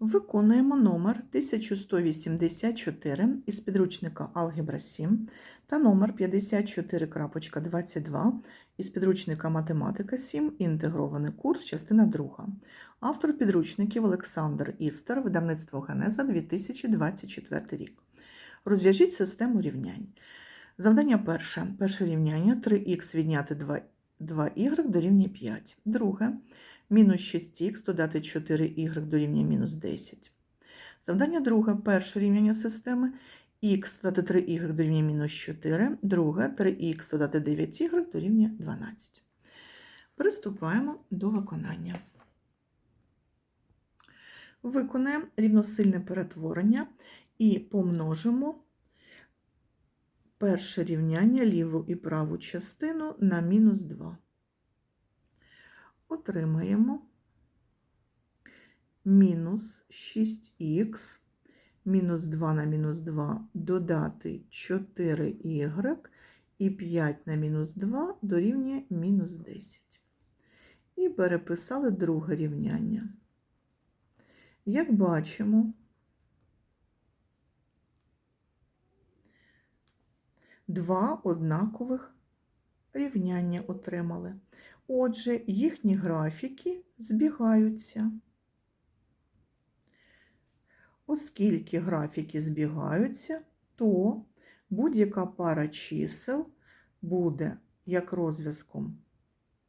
Виконуємо номер 1184 із підручника Алгебра 7 та номер 54.22 із підручника Математика 7, інтегрований курс, частина 2. Автор підручників Олександр Істер, видавництво Генеза 2024 рік. Розв'яжіть систему рівнянь. Завдання перше. Перше рівняння 3х відняти 2, 2y дорівнює 5. Друге. Мінус 6х додати 4y дорівнює мінус 10. Завдання друге. Перше рівняння системи х додати 3y дорівнює мінус 4. Друге 3х додати 9y дорівнює 12. Приступаємо до виконання. Виконаємо рівносильне перетворення і помножимо перше рівняння ліву і праву частину на мінус 2. Отримаємо мінус 6х, мінус 2 на мінус 2 додати 4y і 5 на мінус 2 дорівнює мінус 10. І переписали друге рівняння. Як бачимо, два однакових рівняння отримали. Отже, їхні графіки збігаються. Оскільки графіки збігаються, то будь-яка пара чисел буде як розв'язком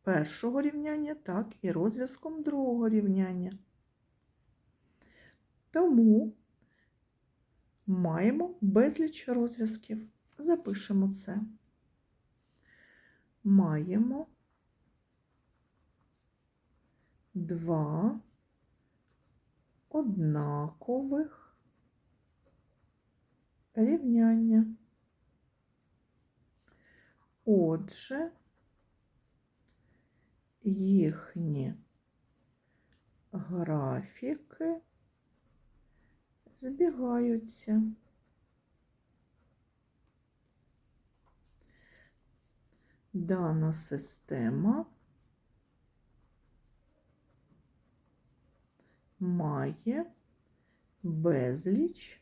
першого рівняння, так і розв'язком другого рівняння. Тому маємо безліч розв'язків. Запишемо це. Маємо два однакових рівняння. Отже, їхні графіки збігаються. Дана система має безліч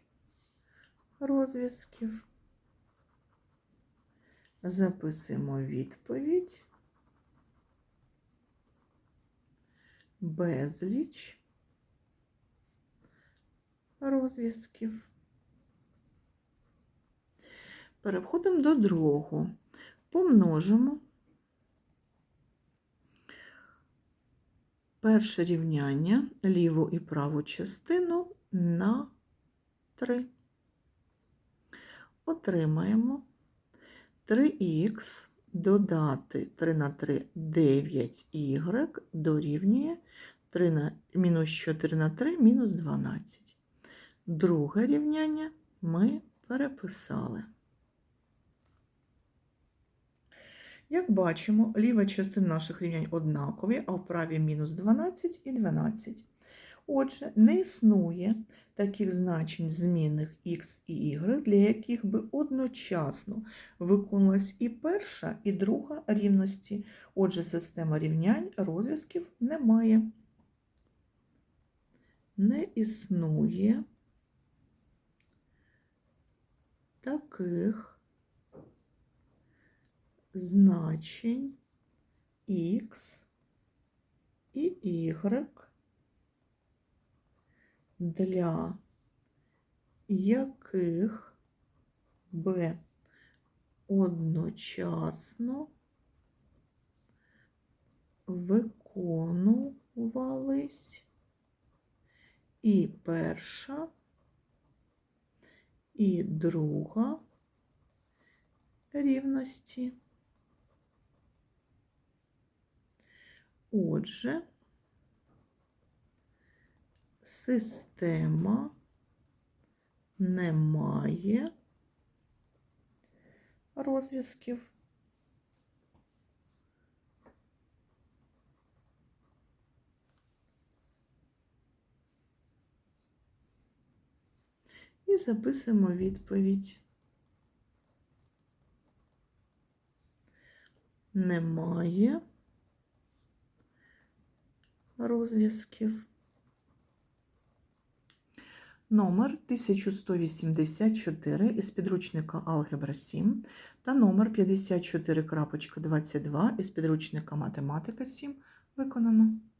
розв'язків. Записуємо відповідь. Безліч розв'язків. Переходимо до другого. Помножимо перше рівняння ліву і праву частину на 3. Отримаємо 3х додати 3 на 3 9y дорівнює 3 на, мінус 4 на 3 мінус 12. Друге рівняння ми переписали. Як бачимо, ліва частина наших рівнянь однакові, а в правій мінус 12 і 12. Отже, не існує таких значень змінних х і y, для яких би одночасно виконувалась і перша, і друга рівності. Отже, система рівнянь розв'язків немає. Не існує таких значень х і y для яких би одночасно виконувались і перша, і друга рівності. Отже, система не має розв'язків. І записуємо відповідь. Немає розв'язків. Номер 1184 із підручника Алгебра 7 та номер 54.22 із підручника Математика 7 виконано.